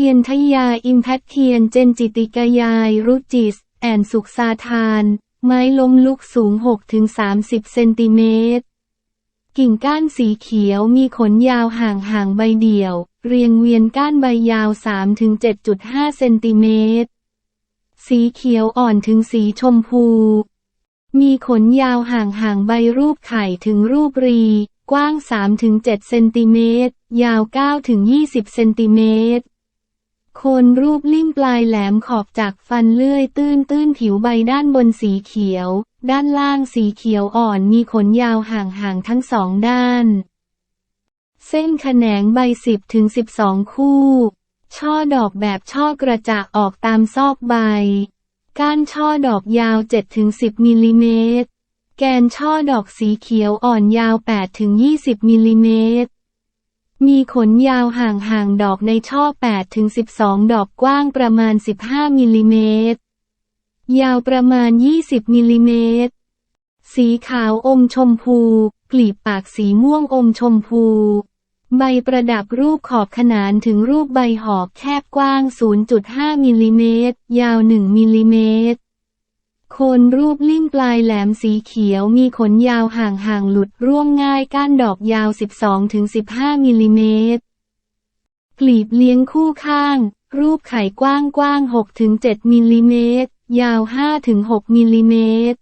ทียนทยา อิมแพคเทียน เจนจิติกายาย รุจิส แอนสุขสาทาน ไม้ล้มลุกสูง 6-30 เซนติเมตร กิ่งก้านสีเขียวมีขนยาวห่างห่างใบเดี่ยว เรียงเวียนก้านใบยาว 3-7.5 เซนติเมตร สีเขียวอ่อนถึงสีชมพู มีขนยาวห่างห่างใบรูปไข่ถึงรูปรี กว้าง 3-7 เซนติเมตร ยาว 9-20 เซนติเมตร โคนรูปลิ่มปลายแหลมขอบจากฟันเลื่อยตื้นตื้นผิวใบด้านบนสีเขียว ด้านล่างสีเขียวอ่อนมีขนยาวห่างห่างๆทั้งสองด้าน เส้นแขนงใบ10ถึง12คู่ ช่อดอกแบบช่อกระจะออกตามซอกใบ ก้านช่อดอกยาว7-10มิลลิเมตร แกนช่อดอกสีเขียวอ่อนยาว8-20มิลลิเมตร มีขนยาวห่างห่างๆ ดอกในช่อ 8-12 ดอกกว้างประมาณ 15 มิลลิเมตร ยาวประมาณ 20 มิลลิเมตร สีขาวอมชมพู กลีบปากสีม่วงอมชมพู ใบประดับรูปขอบขนานถึงรูปใบหอกแคบกว้าง 0.5 มิลลิเมตร ยาว 1 มิลลิเมตร โคนรูปลิ่มปลายแหลมสีเขียวมีขนยาวห่างห่างๆหลุดร่วงง่ายก้านดอกยาว 12-15 มิลลิเมตร กลีบเลี้ยงคู่ข้าง รูปไข่กว้างกว้าง6-7 มิลลิเมตร ยาว 5-6 มิลลิเมตร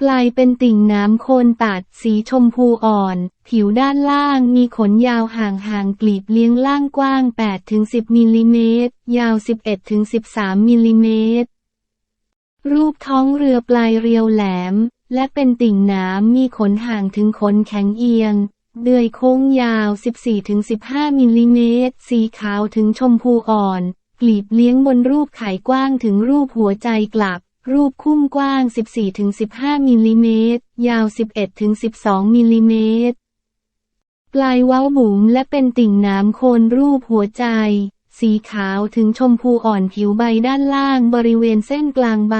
ปลายเป็นติ่งน้ำโคนตัดสีชมพูอ่อน ผิวด้านล่างมีขนยาวห่างห่างๆกลีบเลี้ยงล่างกว้าง 8-10 มิลลิเมตร ยาว 11-13 มิลลิเมตร รูปท้องเรือปลายเรียวแหลม และเป็นติ่งน้ำมีขนห่างถึงขนแข็งเอียง เดือยโค้งยาว 14-15 มิลลิเมตร สีขาวถึงชมพูอ่อน กลีบเลี้ยงบนรูปไข่กว้างถึงรูปหัวใจกลับ รูปคุ้มกว้าง 14-15 มิลลิเมตร ยาว 11-12 มิลลิเมตร ปลายเว้าบุ๋มและเป็นติ่งน้ำโคนรูปหัวใจ สีขาวถึงชมพูอ่อนผิวใบด้านล่างบริเวณเส้นกลางใบ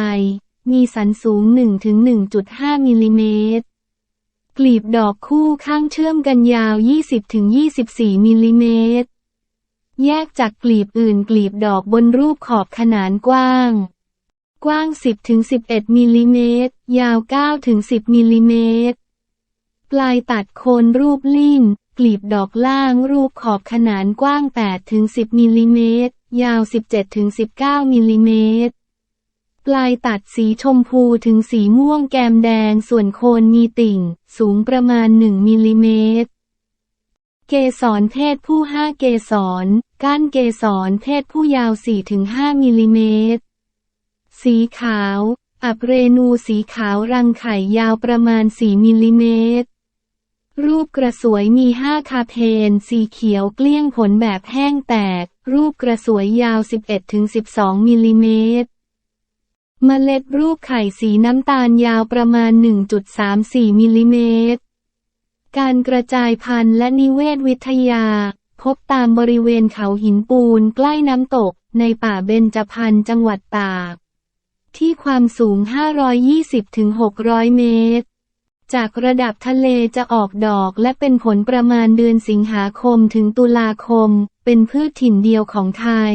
มีสันสูง 1-1.5มิลลิเมตร กลีบดอกคู่ข้างเชื่อมกันยาว 20-24มิลลิเมตร แยกจากกลีบอื่นกลีบดอกบนรูปขอบขนานกว้าง กว้าง 10-11มิลลิเมตร ยาว 9-10มิลลิเมตร ปลายตัดโคนรูปลิ่ม กลีบดอกล่างรูปขอบขนานกว้าง 8-10 มิลลิเมตร ยาว 17-19 มิลลิเมตร ปลายตัดสีชมพูถึงสีม่วงแกมแดง ส่วนโคนมีติ่ง สูงประมาณ 1 มิลลิเมตร เกสรเพศผู้ 5 เกสร ก้านเกสรเพศผู้ยาว 4-5 มิลลิเมตร สีขาว อับเรนูสีขาวรังไข่ยาวประมาณ 4 มิลลิเมตร รูปกระสวยมี5คาเพน สีเขียวเกลี้ยงผลแบบแห้งแตก รูปกระสวยยาว 11-12มิลลิเมตร เมล็ดรูปไข่สีน้ำตาลยาวประมาณ 1.34มิลลิเมตร การกระจายพันธุ์และนิเวศวิทยา พบตามบริเวณเขาหินปูนใกล้น้ำตก ในป่าเบญจพรรณจังหวัดตาก ที่ความสูง 520-600 เมตร จากระดับทะเลจะออกดอกและเป็นผลประมาณเดือนสิงหาคมถึงตุลาคม เป็นพืชถิ่นเดียวของไทย